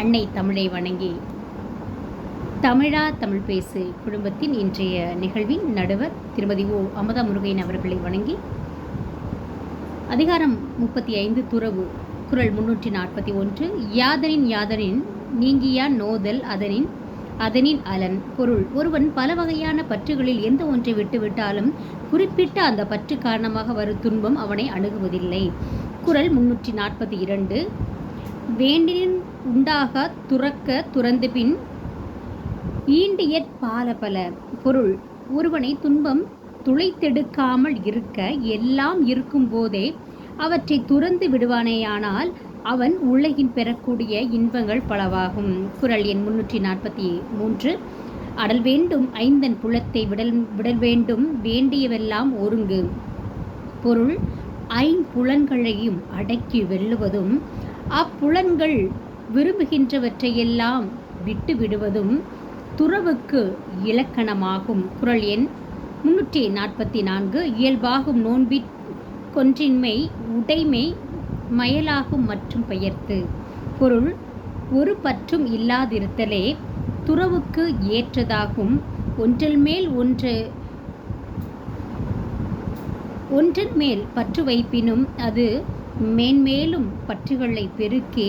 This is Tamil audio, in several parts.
அன்னை தமிழை வணங்கி. தமிழா தமிழ் பேசு குடும்பத்தின் இன்றைய நிகழ்வின் நடுவர் திருமதி ஓ. அமதா முருகையன் அவர்களை வணங்கி. அதிகாரம் முப்பத்தி ஐந்து துறவு குரல் முன்னூற்றி நாற்பத்தி ஒன்று. யாதனின் யாதனின் நீங்கியா நோதல் அதனின் அதனின் அலன் பொருள். ஒருவன் பல வகையான பற்றுகளில் எந்த ஒன்றை விட்டுவிட்டாலும் குறிப்பிட்ட அந்த பற்று காரணமாக வரும் துன்பம் அவனை அணுகுவதில்லை. குரல் முன்னூற்றி நாற்பத்தி இரண்டு. வேண்டினின் உண்டாக துறக்க துறந்து பின் ஈண்டியற் பாலபல பொருள். ஒருவனை துன்பம் துளைத்தெடுக்காமல் இருக்க எல்லாம் இருக்கும்போதே அவற்றை துறந்து விடுவானேயானால் அவன் உலகின் பெறக்கூடிய இன்பங்கள் பலவாகும். குரல் எண் முன்னூற்றி நாற்பத்தி மூன்று. அடல் வேண்டும் ஐந்தன் புலத்தை விடல் விடல் வேண்டும் வேண்டியவெல்லாம் ஒருங்கு. பொருள் ஐம்புலன்களையும் அடக்கி வெல்லுவதும் அப்புலன்கள் விரும்புகின்றவற்றையெல்லாம் விட்டு விடுவதும் துறவுக்கு இலக்கணமாகும். குரல் எண் முன்னூற்றி நாற்பத்தி நான்கு. இயல்பாகும் நோன்பிற் கொன்றின்மை உடைமை மயலாகும் மற்றும் பெயர்த்து. பொருள் ஒரு பற்றும் இல்லாதிருத்தலே துறவுக்கு ஏற்றதாகும். ஒன்றில் மேல் ஒன்று ஒன்றின் மேல் பற்று வைப்பினும் அது மேன்மேலும் பற்றுகளை பெருக்கி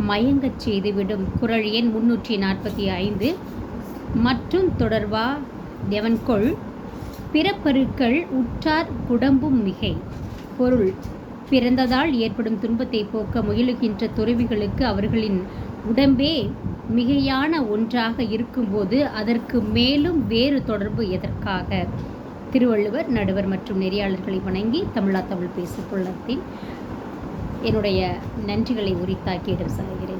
மயங்கச் செய்துவிடும் குரல் எண் முன்னூற்றி நாற்பத்தி ஐந்து. மற்றும் தொடர்வா எவன்கொள் பிறப்பருக்கள் உற்றார் குடம்பும் மிகை. பொருள் பிறந்ததால் ஏற்படும் துன்பத்தை போக்க முயலுகின்ற துறவிகளுக்கு அவர்களின் உடம்பே மிகையான ஒன்றாக இருக்கும்போது அதற்கு மேலும் வேறு தொடர்பு எதற்காக? திருவள்ளுவர் நடுவர் மற்றும் நெறியாளர்களை வணங்கி தமிழா தமிழ் பேசிக்கொள்ளத்தின் என்னுடைய நன்றிகளை உரித்தாக்கியிடம் சாகிறேன்